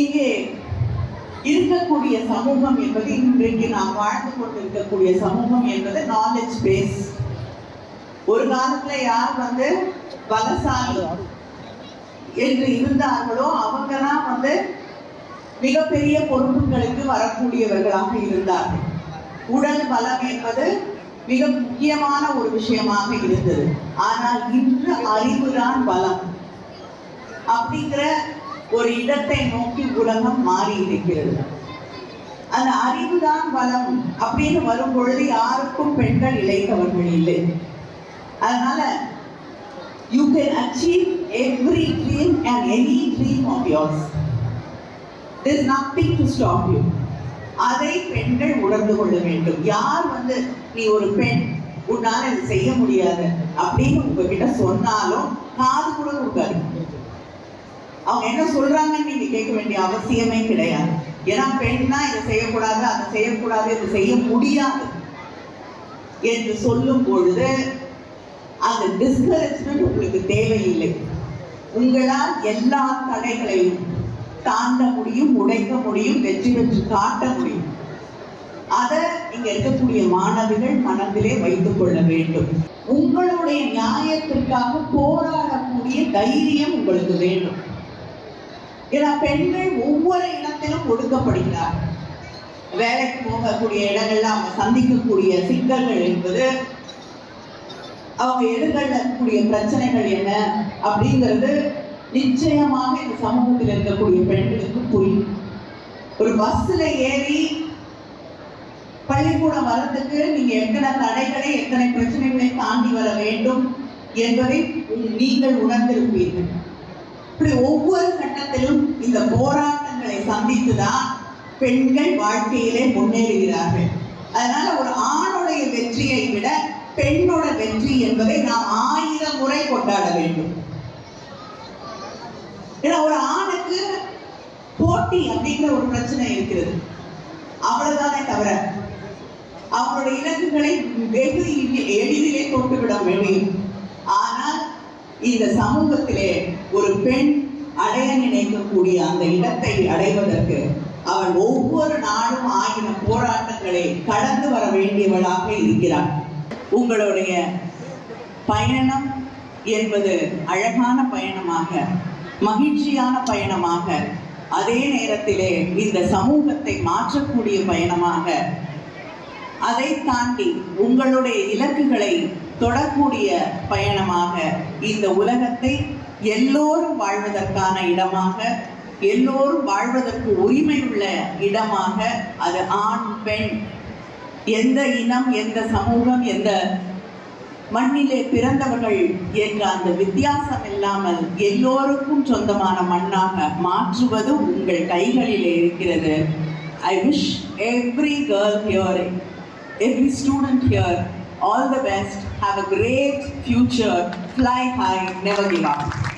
இங்கே இருக்கக்கூடிய சமூகம் என்பது இன்றைக்கு நாம் வாழ்ந்து கொண்டிருக்கக்கூடிய சமூகம் என்பது நாலேஜ் பேஸ் ஒரு காலத்துல யார் வந்து பலசாலி என்று இருந்தார்களோ அவங்கெல்லாம் வந்து மிகப்பெரிய பொறுப்புகளுக்கு வரக்கூடியவர்களாக இருந்தார்கள். உடல் பலம் என்பது மிக முக்கியமான ஒரு விஷயமாக இருந்தது. ஆனால் இன்று அறிவுதான் பலம். அப்படிங்கிற ஒரு இடத்தை நோக்கி உலகம் மாறி இருக்கிறது. அந்த அறிவுதான் பலம் அப்படின்னு வரும் பொழுது யாருக்கும் பெண்கள் இழைத்தவர்கள் இல்லை. அதனால you can achieve every dream and any dream of yours this nothing to stop you அதை பெண்கள் உணர்ந்து கொள்ள வேண்டும். யார் வந்து நீ ஒரு பெண் உன்னால இது செய்ய முடியாது அப்படின்னு உங்ககிட்ட சொன்னாலும் காது கூட கொடுக்காது அவங்க என்ன சொல்றாங்கன்னு நீங்க கேட்க வேண்டிய அவசியமே கிடையாது. ஏன்னா பெண்ணா இதை செய்யக்கூடாது அதை செய்யக்கூடாது இதை செய்ய முடியாது என்று சொல்லும் பொழுது அந்த டிஸ்கரேஜ்மெண்ட் உங்களுக்கு தேவையில்லை. உங்களால் எல்லா தடைகளையும் தாண்ட முடியும் உடைக்க முடியும் வெற்றி வெற்றி காட்ட முடியும். அதை இங்க இருக்கக்கூடிய மாணவிகள் மனதிலே வைத்துக் கொள்ள வேண்டும். உங்களுடைய நியாயத்திற்காக போராடக்கூடிய தைரியம் உங்களுக்கு வேண்டும். ஏன்னா பெண்கள் ஒவ்வொரு இடத்திலும் ஒடுக்கப்படுகிறார். வேலைக்கு போகக்கூடிய இடங்கள்ல அவங்க சந்திக்கக்கூடிய சிக்கல்கள் என்பது அவங்க எதிர்கொள்ளக்கூடிய பிரச்சனைகள் என்ன அப்படிங்கிறது நிச்சயமாக இந்த சமூகத்தில் இருக்கக்கூடிய பெண்களுக்கு புரியும். ஒரு பஸ்ல ஏறி பள்ளிக்கூடம் வரதுக்கு நீங்க எத்தனை தடைகளை எத்தனை பிரச்சனைகளை தாண்டி வர வேண்டும் என்பதை நீங்கள் உணர்ந்திருப்பீர்கள். இப்படி ஒவ்வொரு கட்டத்திலும் இந்த போராட்டங்களை சந்தித்துதான் பெண்கள் வாழ்க்கையிலே முன்னேறுகிறார்கள். அதனால ஒரு ஆணுடைய வெற்றியை விட பெண்ணோட வெற்றி என்பதை நாம் ஆயிரம் முறை கொண்டாட வேண்டும். ஏன்னா ஒரு ஆணுக்கு போட்டி அப்படிங்கிற ஒரு பிரச்சனை இருக்கிறது. அவ்வளவுதானே தவிர அவங்களுடைய இலக்குகளை வெகு எளிதிலே தொட்டுவிட முடியும். இந்த சமூகத்திலே ஒரு பெண் அடைய நினைக்கக்கூடிய அந்த இடத்தை அடைவதற்கு அவள் ஒவ்வொரு நாளும் ஆகின போராட்டங்களை கடந்து வர வேண்டியவளாக இருக்கிறாள். உங்களுடைய பயணம் என்பது அழகான பயணமாக மகிழ்ச்சியான பயணமாக அதே நேரத்திலே இந்த சமூகத்தை மாற்றக்கூடிய பயணமாக அதை தாண்டி உங்களுடைய இலக்குகளை தொடக்கூடிய பயணமாக இந்த உலகத்தை எல்லோரும் வாழ்வதற்கான இடமாக எல்லோரும் வாழ்வதற்கு உரிமை உள்ள இடமாக அது ஆண் பெண் எந்த இனம் எந்த சமூகம் எந்த மண்ணிலே பிறந்தவர்கள் என்ற அந்த வித்தியாசம் இல்லாமல் எல்லோருக்கும் சொந்தமான மண்ணாக மாற்றுவது உங்கள் கைகளிலே இருக்கிறது. I wish every girl here every student here all the best. Have a great future. Fly high. Never give up.